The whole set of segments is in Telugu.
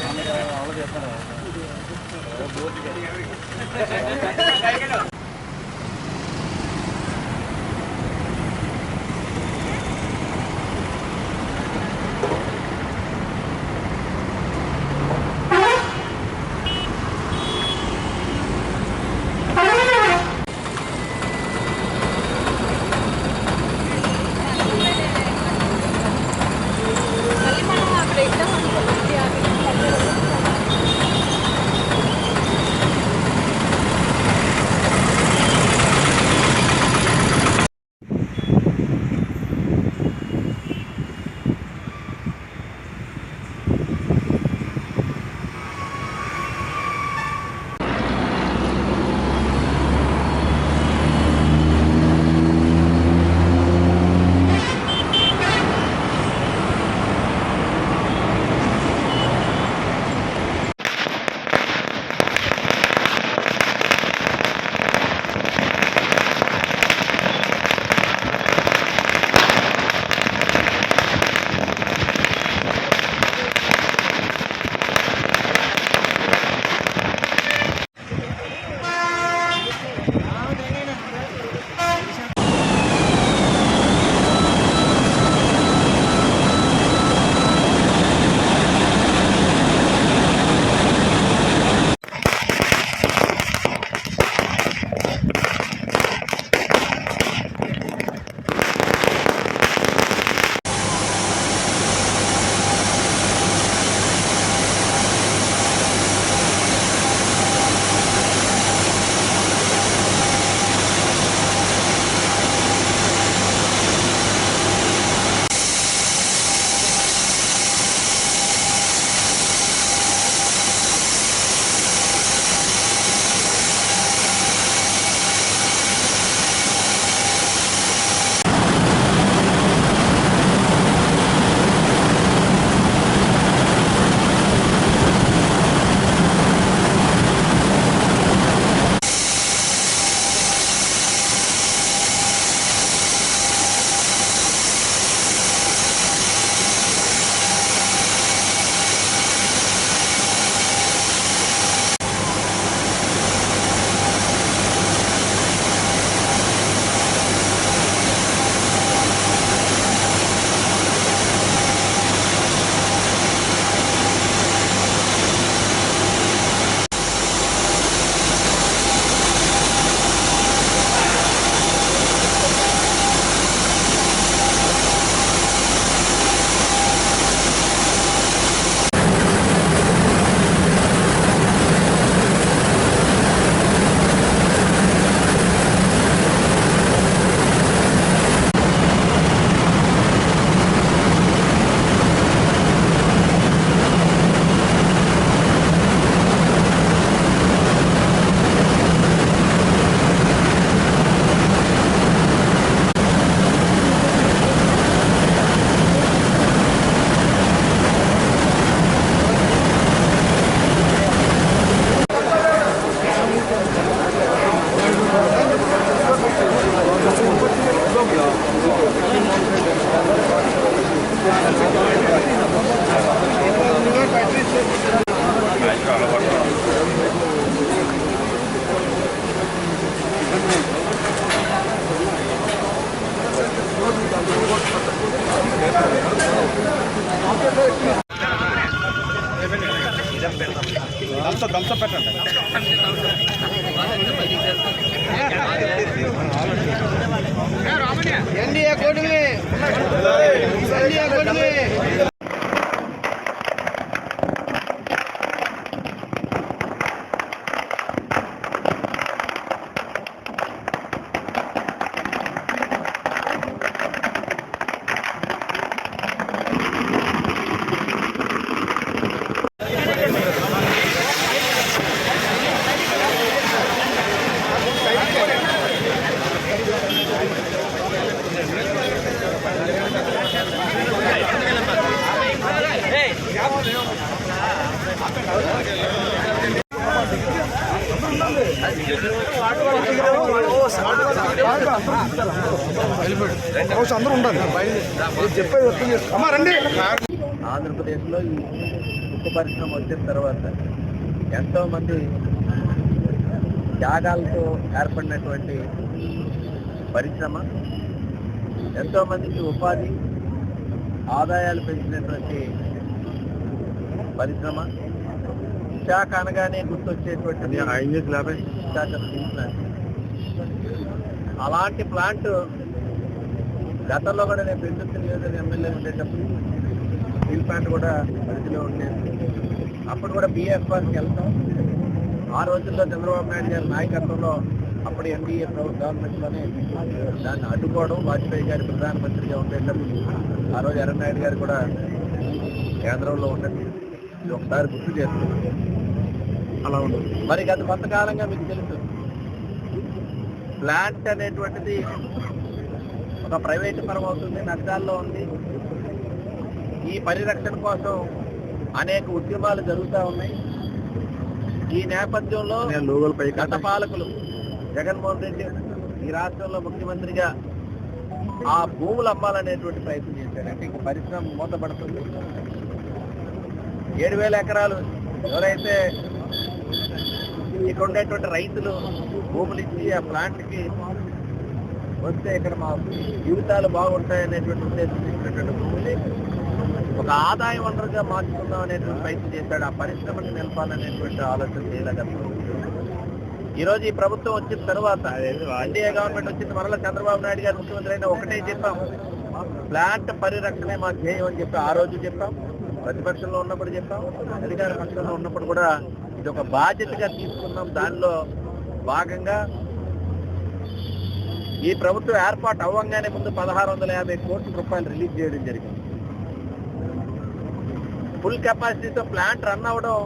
మళ్ళీ అందరూ ఉండాలి చెప్పేది అమ్మా రండి ఆంధ్రప్రదేశ్లో ఈ ఉక్కు పరిశ్రమ వచ్చిన తర్వాత ఎంతోమంది త్యాగాలతో ఏర్పడినటువంటి పరిశ్రమ ఎంతోమందికి ఉపాధి ఆదాయాలు పెంచినటువంటి పరిశ్రమ విశాఖ అనగానే గుర్తొచ్చేటువంటి విశాఖ స్టీల్ ప్లాంట్. అలాంటి ప్లాంట్ గతంలో కూడా నేను పెంచుతున్న నియోజక ఎమ్మెల్యే ఉండేటప్పుడు స్టీల్ ప్లాంట్ కూడా పరిధిలో ఉండేది. అప్పుడు కూడా బిఎఫ్ఆర్కి వెళ్తాం. ఆ రోజుల్లో చంద్రబాబు నాయుడు గారి నాయకత్వంలో అప్పుడు ఎన్డీఏ ప్రభుత్వ గవర్నమెంట్లోనే దాన్ని అడ్డుకోవడం వాజ్పేయి గారి ప్రధానమంత్రిగా ఉండేటప్పుడు ఆ రోజు ఎర్రనాయుడు గారు కూడా కేంద్రంలో ఉండదు. ఇది ఒకసారి గుర్తు చేస్తున్నాం అలా ఉండదు. మరి గత కొంతకాలంగా మీకు తెలుసు ప్లాంట్ అనేటువంటిది ఒక ప్రైవేట్ పరం అవుతుంది నష్టాల్లో ఉంది. ఈ పరిరక్షణ కోసం అనేక ఉద్యమాలు జరుగుతూ ఉన్నాయి. ఈ నేపథ్యంలో గత పాలకులు జగన్మోహన్ రెడ్డి ఈ రాష్ట్రంలో ముఖ్యమంత్రిగా ఆ భూములు అమ్మాలనేటువంటి ప్రయత్నం చేశారు. అంటే ఇంక పరిశ్రమ మూతపడుతుంది. ఏడు వేల ఎకరాలు. ఎవరైతే ఇక్కడ ఉండేటువంటి రైతులు భూములు ఇచ్చి ఆ ప్లాంట్కి వస్తే ఇక్కడ మా జీవితాలు బాగుంటాయనేటువంటి ఉద్దేశం ఇచ్చినటువంటి భూములు. ఒక ఆదాయ వనరుగా మార్చుకుందాం అనేటువంటి ప్రయత్నం చేశాడు. ఆ పరిశ్రమని నిలపాలనేటువంటి ఆలోచన చేయలేకపోయింది ఈరోజు ఈ ప్రభుత్వం వచ్చిన తర్వాత ఎన్డీఏ గవర్నమెంట్ వచ్చిన మరలా చంద్రబాబు నాయుడు గారు ముఖ్యమంత్రి అయినా ఒకటే చెప్పాం. ప్లాంట్ పరిరక్షణే మా ధ్యేయం అని చెప్పి ఆ రోజు చెప్పాం. ప్రతిపక్షంలో ఉన్నప్పుడు చెప్పాం అధికార పక్షంలో ఉన్నప్పుడు కూడా ఇది ఒక బాధ్యతగా తీసుకున్నాం. దానిలో భాగంగా ఈ ప్రభుత్వం ఏర్పాటు అవ్వంగానే ముందు పదహారు వందల యాభై కోట్ల రూపాయలు రిలీజ్ చేయడం జరిగింది. ఫుల్ కెపాసిటీతో ప్లాంట్ రన్ అవ్వడం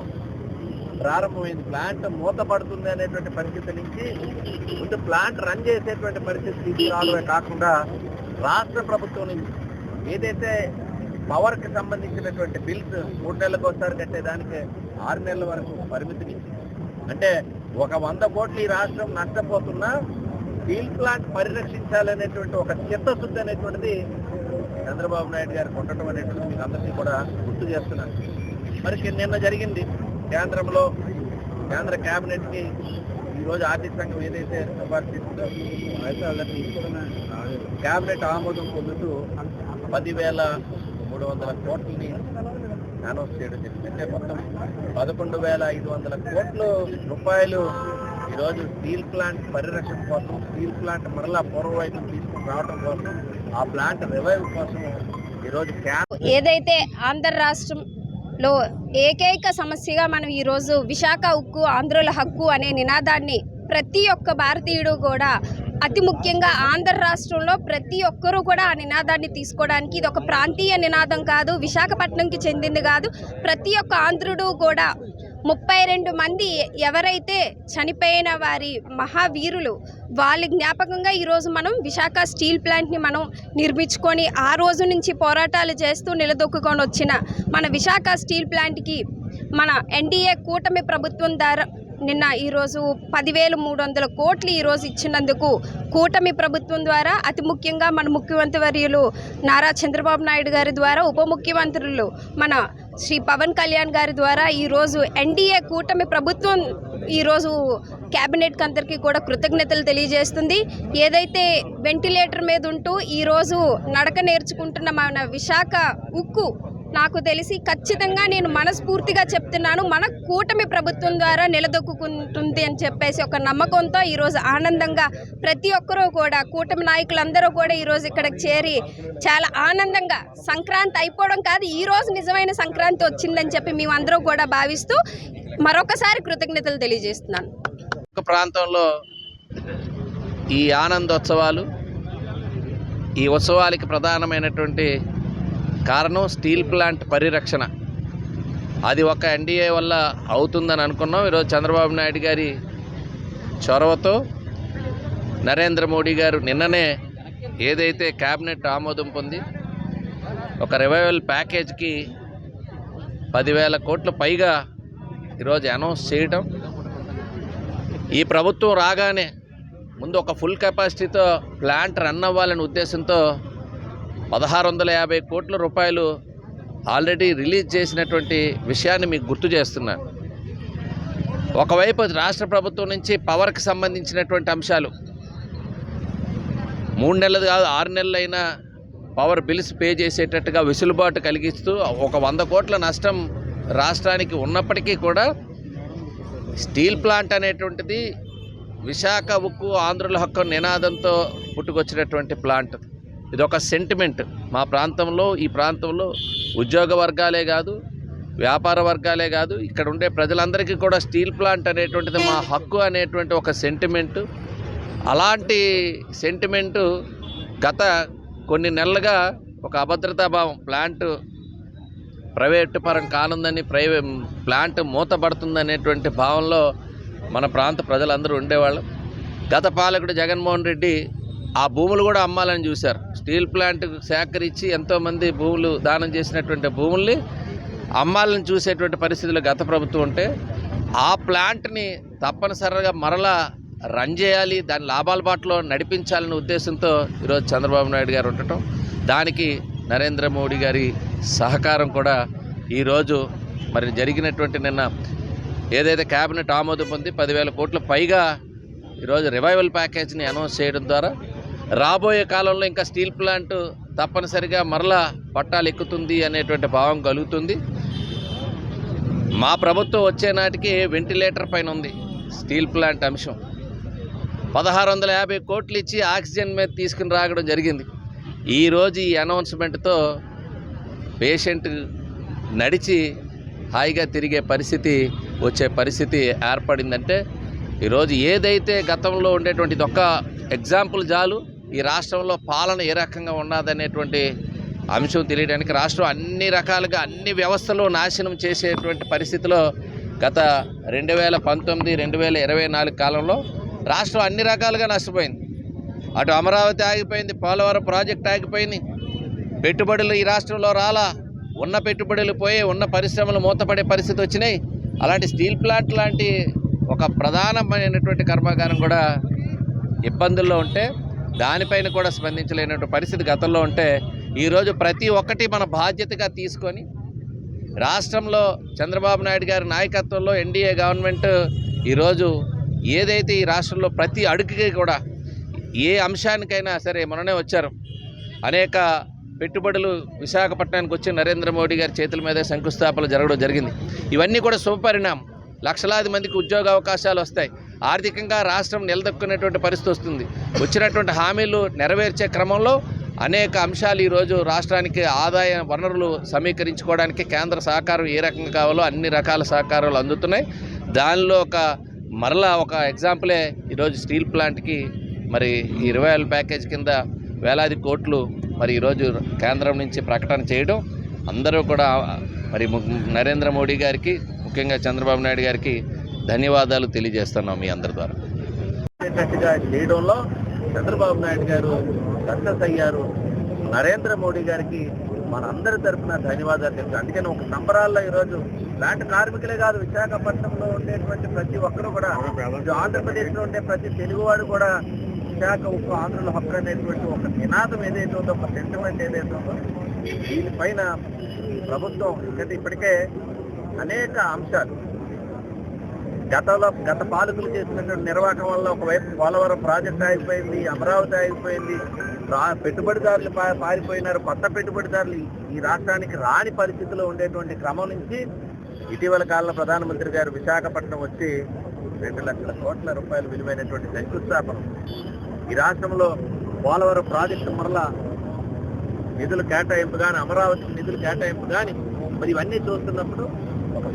ప్రారంభమైంది. ప్లాంట్ మూతపడుతుంది అనేటువంటి పరిస్థితి నుంచి ముందు ప్లాంట్ రన్ చేసేటువంటి పరిస్థితి తీసుకురావడమే కాకుండా రాష్ట్ర ప్రభుత్వం నుంచి ఏదైతే పవర్కి సంబంధించినటువంటి బిల్స్ మూడు నెలలకు ఒకసారి కట్టేదానికి ఆరు నెలల వరకు పరిమితిని అంటే ఒక వంద కోట్లు ఈ రాష్ట్రం నష్టపోతున్నా స్టీల్ ప్లాంట్ పరిరక్షించాలనేటువంటి ఒక చిత్తశుద్ధి అనేటువంటిది చంద్రబాబు నాయుడు గారికి ఉండటం అనేటువంటిది మీకు అందరికీ కూడా గుర్తు చేస్తున్నారు మరి నిన్న జరిగింది కేంద్రంలో కేంద్ర కేబినెట్కి ఈ రోజు ఆర్థిక సంఘం ఏదైతే సిఫార్సు అయితే వాళ్ళకి కేబినెట్ ఆమోదం పొందుతూ పదివేల మూడు వందల కోట్లని అనౌన్స్ చేయడం జరిగింది. అంటే మొత్తం పదకొండు వేల ఐదు వందల కోట్ల రూపాయలు ఈరోజు స్టీల్ ప్లాంట్ పరిరక్షణ కోసం స్టీల్ ప్లాంట్ మరలా పూర్వవైపు తీసుకుని రావడం కోసం ఆ ప్లాంట్ రివైవ్ కోసం ఈరోజు ఏదైతే ఆంధ్ర రాష్ట్రం లో ఏకైక సమస్యగా మనం ఈరోజు విశాఖ ఉక్కు ఆంధ్రుల హక్కు అనే నినాదాన్ని ప్రతి ఒక్క భారతీయుడు కూడా అతి ముఖ్యంగా ఆంధ్ర రాష్ట్రంలో ప్రతి ఒక్కరూ కూడా ఆ నినాదాన్ని తీసుకోవడానికి ఇది ఒక ప్రాంతీయ నినాదం కాదు విశాఖపట్నంకి చెందింది కాదు. ప్రతి ఒక్క ఆంధ్రుడు కూడా ముప్పై రెండు మంది ఎవరైతే చనిపోయిన వారి మహావీరులు వాళ్ళ జ్ఞాపకంగా ఈరోజు మనం విశాఖ స్టీల్ ప్లాంట్ని మనం నిర్మించుకొని ఆ రోజు నుంచి పోరాటాలు చేస్తూ నిలదొక్కుకొని వచ్చిన మన విశాఖ స్టీల్ ప్లాంట్కి మన ఎన్డీఏ కూటమి ప్రభుత్వం ద్వారా నిన్న ఈరోజు పదివేలు మూడు వందల కోట్లు ఈరోజు ఇచ్చినందుకు కూటమి ప్రభుత్వం ద్వారా అతి ముఖ్యంగా మన ముఖ్యమంత్రి వర్యులు నారా చంద్రబాబు నాయుడు గారి ద్వారా ఉప ముఖ్యమంత్రులు మన శ్రీ పవన్ కళ్యాణ్ గారి ద్వారా ఈరోజు ఎన్డీఏ కూటమి ప్రభుత్వం ఈరోజు క్యాబినెట్కి అందరికీ కూడా కృతజ్ఞతలు తెలియజేస్తుంది. ఏదైతే వెంటిలేటర్ మీద ఉంటూ ఈరోజు నడక నేర్చుకుంటున్న మన విశాఖ ఉక్కు నాకు తెలిసి ఖచ్చితంగా నేను మనస్ఫూర్తిగా చెప్తున్నాను. మన కూటమి ప్రభుత్వం ద్వారా నిలదొక్కుంటుంది అని చెప్పేసి ఒక నమ్మకంతో ఈరోజు ఆనందంగా ప్రతి ఒక్కరూ కూడా కూటమి నాయకులందరూ కూడా ఈరోజు ఇక్కడికి చేరి చాలా ఆనందంగా సంక్రాంతి అయిపోవడం కాదు ఈ రోజు నిజమైన సంక్రాంతి వచ్చిందని చెప్పి మేమందరూ కూడా భావిస్తూ మరొకసారి కృతజ్ఞతలు తెలియజేస్తున్నాను. ఒక ప్రాంతంలో ఈ ఆనందోత్సవాలు ఈ ఉత్సవాలకి ప్రధానమైనటువంటి కారణం స్టీల్ ప్లాంట్ పరిరక్షణ. అది ఒక ఎన్డీఏ వల్ల అవుతుందని అనుకున్నాం. ఈరోజు చంద్రబాబు నాయుడు గారి చొరవతో నరేంద్ర మోడీ గారు నిన్ననే ఏదైతే క్యాబినెట్ ఆమోదం పొంది ఒక రివైవల్ ప్యాకేజ్కి పదివేల కోట్ల పైగా ఈరోజు అనౌన్స్ చేయటం. ఈ ప్రభుత్వం రాగానే ముందు ఒక ఫుల్ కెపాసిటీతో ప్లాంట్ రన్ అవ్వాలనే ఉద్దేశంతో పదహారు వందల యాభై కోట్ల రూపాయలు ఆల్రెడీ రిలీజ్ చేసినటువంటి విషయాన్ని మీకు గుర్తు చేస్తున్నాను ఒకవైపు రాష్ట్ర ప్రభుత్వం నుంచి పవర్కి సంబంధించినటువంటి అంశాలు. మూడు నెలలు కాదు ఆరు నెలలైనా పవర్ బిల్స్ పే చేసేటట్టుగా వెసులుబాటు కలిగిస్తూ ఒక వంద కోట్ల నష్టం రాష్ట్రానికి ఉన్నప్పటికీ కూడా స్టీల్ ప్లాంట్ అనేటువంటిది విశాఖ ఉక్కు ఆంధ్రుల హక్కు నినాదంతో పుట్టుకొచ్చినటువంటి ప్లాంట్. ఇది ఒక సెంటిమెంట్ మా ప్రాంతంలో ఈ ప్రాంతంలో ఉద్యోగ వర్గాలే కాదు వ్యాపార వర్గాలే కాదు ఇక్కడ ఉండే ప్రజలందరికీ కూడా స్టీల్ ప్లాంట్ అనేటువంటిది మా హక్కు అనేటువంటి ఒక సెంటిమెంట్ అలాంటి సెంటిమెంటు గత కొన్ని నెలలుగా ఒక అభద్రతాభావం ప్లాంట్ ప్రైవేట్ పరం కానుందని ప్రైవే ప్లాంట్ మూతపడుతుందనేటువంటి భావంలో మన ప్రాంత ప్రజలందరూ ఉండేవాళ్ళం. గత పాలకుడు జగన్మోహన్ రెడ్డి ఆ భూములు కూడా అమ్మాలని చూశారు. స్టీల్ ప్లాంట్ సేకరించి ఎంతోమంది భూములు దానం చేసినటువంటి భూముల్ని అమ్మాలని చూసేటువంటి పరిస్థితులు గత ప్రభుత్వం ఉంటే ఆ ప్లాంట్ని తప్పనిసరిగా మరలా రన్ చేయాలి దాని లాభాల బాటలో నడిపించాలనే ఉద్దేశంతో ఈరోజు చంద్రబాబు నాయుడు గారు ఉండటం. దానికి నరేంద్ర మోడీ గారి సహకారం కూడా ఈరోజు మరి జరిగినటువంటి నిన్న ఏదైతే క్యాబినెట్ ఆమోదం పొంది పదివేల కోట్ల పైగా ఈరోజు రివైవల్ ప్యాకేజ్ని అనౌన్స్ చేయడం ద్వారా రాబోయే కాలంలో ఇంకా స్టీల్ ప్లాంట్ తప్పనిసరిగా మరలా పట్టాలు ఎక్కుతుంది అనేటువంటి భావం కలుగుతుంది. మా ప్రభుత్వం వచ్చే నాటికి వెంటిలేటర్ పైన ఉంది స్టీల్ ప్లాంట్ అంశం. పదహారు వందల యాభై కోట్లు ఇచ్చి ఆక్సిజన్ మీద తీసుకుని రాగడం జరిగింది. ఈరోజు ఈ అనౌన్స్మెంట్తో పేషెంట్ నడిచి హాయిగా తిరిగే పరిస్థితి వచ్చే పరిస్థితి ఏర్పడిందంటే ఈరోజు ఏదైతే గతంలో ఉండేటువంటి ఇది ఒక్క ఎగ్జాంపుల్ చాలు. ఈ రాష్ట్రంలో పాలన ఏ రకంగా ఉన్నదనేటువంటి అంశం తెలియడానికి రాష్ట్రం అన్ని రకాలుగా అన్ని వ్యవస్థలు నాశనం చేసేటువంటి పరిస్థితిలో గత రెండు వేల పంతొమ్మిది రెండు వేల ఇరవై నాలుగు కాలంలో రాష్ట్రం అన్ని రకాలుగా నష్టపోయింది. అటు అమరావతి ఆగిపోయింది పోలవరం ప్రాజెక్ట్ ఆగిపోయింది. పెట్టుబడులు ఈ రాష్ట్రంలో రాలా ఉన్న పెట్టుబడులు పోయి ఉన్న పరిశ్రమలు మూతపడే పరిస్థితి వచ్చినాయి. అలాంటి స్టీల్ ప్లాంట్ లాంటి ఒక ప్రధానమైనటువంటి కర్మాగారం కూడా ఇబ్బందుల్లో ఉంటే దానిపైన కూడా స్పందించలేనటువంటి పరిస్థితి గతంలో ఉంటే ఈరోజు ప్రతి ఒక్కటి మన బాధ్యతగా తీసుకొని రాష్ట్రంలో చంద్రబాబు నాయుడు గారి నాయకత్వంలో ఎన్డీఏ గవర్నమెంట్ ఈరోజు ఏదైతే ఈ రాష్ట్రంలో ప్రతి అడుగుకి కూడా ఏ అంశానికైనా సరే మొన్ననే వచ్చారు. అనేక పెట్టుబడులు విశాఖపట్నానికి వచ్చి నరేంద్ర మోడీ గారి చేతుల మీదే శంకుస్థాపన జరగడం జరిగింది. ఇవన్నీ కూడా శుభపరిణామం. లక్షలాది మందికి ఉద్యోగ అవకాశాలు వస్తాయి. ఆర్థికంగా రాష్ట్రం నిలదొక్కునేటువంటి పరిస్థితి వస్తుంది. వచ్చినటువంటి హామీలు నెరవేర్చే క్రమంలో అనేక అంశాలు ఈరోజు రాష్ట్రానికి ఆదాయ వనరులు సమీకరించుకోవడానికి కేంద్ర సహకారం ఏ రకంగా కావాలో అన్ని రకాల సహకారాలు అందుతున్నాయి. దానిలో ఒక మరలా ఒక ఎగ్జాంపులే ఈరోజు స్టీల్ ప్లాంట్కి మరి ఈ ఇరవై ఏళ్ళ ప్యాకేజ్ కింద వేలాది కోట్లు మరి ఈరోజు కేంద్రం నుంచి ప్రకటన చేయడం. అందరూ కూడా మరి నరేంద్ర మోడీ గారికి ముఖ్యంగా చంద్రబాబు నాయుడు గారికి ధన్యవాదాలు తెలియజేస్తున్నాం మీ అందరి ద్వారా. చేయడంలో చంద్రబాబు నాయుడు గారు సక్సెస్ అయ్యారు. నరేంద్ర మోడీ గారికి మన అందరి తరఫున ధన్యవాదాలు తెలుసు అందుకని ఒక సంబరాల్లో ఈరోజు ఇలాంటి కార్మికులే కాదు విశాఖపట్నంలో ఉండేటువంటి ప్రతి ఒక్కరు కూడా ఆంధ్రప్రదేశ్లో ఉండే ప్రతి తెలుగువాడు కూడా విశాఖ ఉప్పు ఆంధ్రుల హక్కు అనేటువంటి ఒక నినాదం ఏదైతే ఉందో ఒక సెంటిమెంట్ ఏదైతే ఉందో దీనిపైన ప్రభుత్వం ఎందుకంటే ఇప్పటికే అనేక అంశాలు గతంలో గత పాలకులు చేసినటువంటి నిర్వాహకం వల్ల ఒకవైపు పోలవరం ప్రాజెక్ట్ ఆగిపోయింది అమరావతి ఆగిపోయింది పెట్టుబడిదారులు పారిపోయినారు కొత్త పెట్టుబడిదారులు ఈ- రాష్ట్రానికి రాని పరిస్థితిలో ఉండేటువంటి క్రమం నుంచి ఇటీవల కాలంలో ప్రధానమంత్రి గారు విశాఖపట్నం వచ్చి రెండు లక్షల కోట్ల రూపాయలు విలువైనటువంటి శంకుస్థాపన. ఈ రాష్ట్రంలో పోలవరం ప్రాజెక్టు మరలా నిధులు కేటాయింపు కానీ అమరావతికి నిధులు కేటాయింపు కానీ మరి ఇవన్నీ చూస్తున్నప్పుడు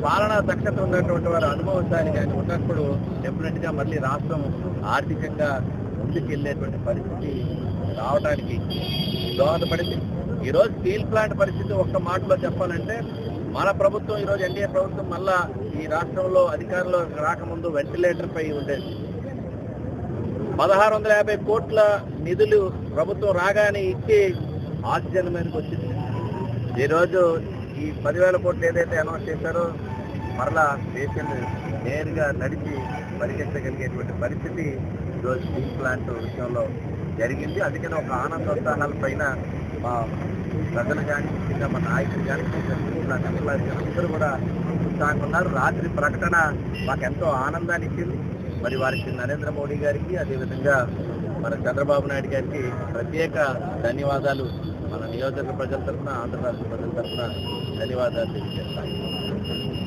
పాలన దక్షత ఉన్నటువంటి వారు అనుభవశాలి కానీ ఉన్నప్పుడు డెఫినెట్గా మళ్ళీ రాష్ట్రం ఆర్థికంగా ముందుకు వెళ్ళేటువంటి పరిస్థితి రావడానికి దోహదపడింది. ఈ రోజు స్టీల్ ప్లాంట్ పరిస్థితి ఒక్క మాటలో చెప్పాలంటే మన ప్రభుత్వం ఈ రోజు ఎన్డీఏ ప్రభుత్వం మళ్ళా ఈ రాష్ట్రంలో అధికారంలో రాకముందు వెంటిలేటర్ పై ఉండేది. పదహారు వందల యాభై కోట్ల నిధులు ప్రభుత్వం రాగానే ఇచ్చి ఆక్సిజన్ మీదకి వచ్చింది. ఈరోజు ఈ పదివేల కోట్లు ఏదైతే అనౌన్స్ చేశారో మరలా దేశం నేరుగా నడిచి పరిగెత్తగలిగేటువంటి పరిస్థితి ఈరోజు స్టీల్ ప్లాంట్ విషయంలో జరిగింది. అందుకని ఒక ఆనందోత్సాహాల పైన మా ప్రజలు కానీ కింద మన నాయకులు కానీ అందరూ కూడా ఉత్సాహంగా ఉన్నారు. రాత్రి ప్రకటన మాకెంతో ఆనందాన్ని ఇచ్చింది. మరి వారికి నరేంద్ర మోడీ గారికి అదేవిధంగా మన చంద్రబాబు నాయుడు గారికి ప్రత్యేక ధన్యవాదాలు. మన నియోజక ప్రజల తరఫున ఆంధ్ర రాష్ట్ర ప్రజల తరఫున ధన్యవాదాలు తెలియజేస్తాను.